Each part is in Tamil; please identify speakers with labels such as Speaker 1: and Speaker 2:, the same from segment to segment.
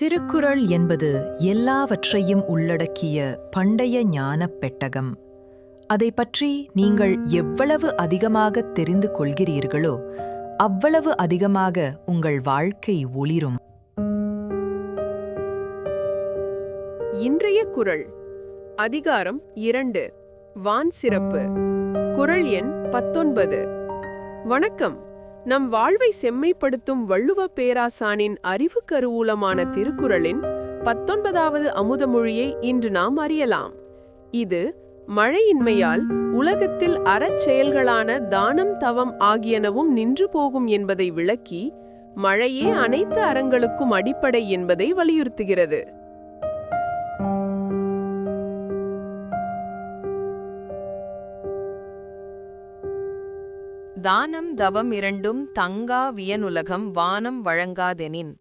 Speaker 1: திருக்குறள் என்பது எல்லாவற்றையும் உள்ளடக்கிய பண்டைய ஞானப் பெட்டகம். அதை பற்றி நீங்கள் எவ்வளவு அதிகமாக தெரிந்து கொள்கிறீர்களோ அவ்வளவு அதிகமாக உங்கள் வாழ்க்கை ஒளிரும்.
Speaker 2: இன்றைய குறள் அதிகாரம் இரண்டு வான் சிறப்பு. குறள் எண் பத்தொன்பது. வணக்கம். நம் வாழ்வை செம்மைப்படுத்தும் வள்ளுவ பேராசானின் அறிவு கருவூலமான திருக்குறளின் பத்தொன்பதாவது அமுதமொழியை இன்று நாம் அறியலாம். இது மழையின்மையால் உலகத்தில் அறச்செயல்களான தானம் தவம் ஆகியனவும் நின்று போகும் என்பதை விளக்கி மழையே அனைத்து அறங்களுக்கும் அடிப்படை என்பதை வலியுறுத்துகிறது.
Speaker 3: தானம் தவம் இரண்டும் தங்கா வியனுலகம் வானம் வழங்காதெனின்.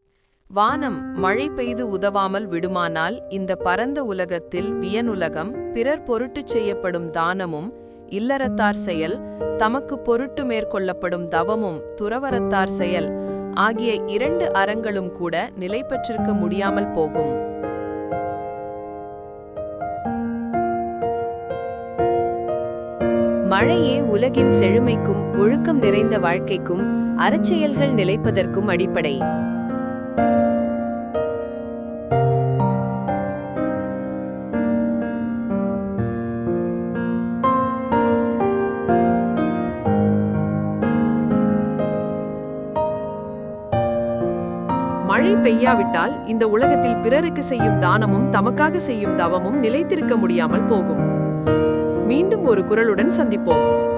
Speaker 3: வானம் மழை பெய்து உதவாமல் விடுமானால் இந்த பரந்த உலகத்தில் வியனுலகம் பிறர் பொருட்டுச் செய்யப்படும் தானமும் இல்லறத்தார் செயல் தமக்கு பொருட்டு மேற்கொள்ளப்படும் தவமும் துறவரத்தார் செயல் ஆகிய இரண்டு அறங்களும் கூட நிலை பெற்றிருக்க முடியாமல் போகும்.
Speaker 4: மழையே உலகின் செழுமைக்கும் ஒழுக்கம் நிறைந்த வாழ்க்கைக்கும் அறச்செயல்கள் நிலைப்பதற்கும் அடிப்படை.
Speaker 2: மழை பெய்யாவிட்டால் இந்த உலகத்தில் பிறருக்கு செய்யும் தானமும் தமக்காக செய்யும் தவமும் நிலைத்திருக்க முடியாமல் போகும். மீண்டும் ஒரு குரலுடன் சந்திப்போம்.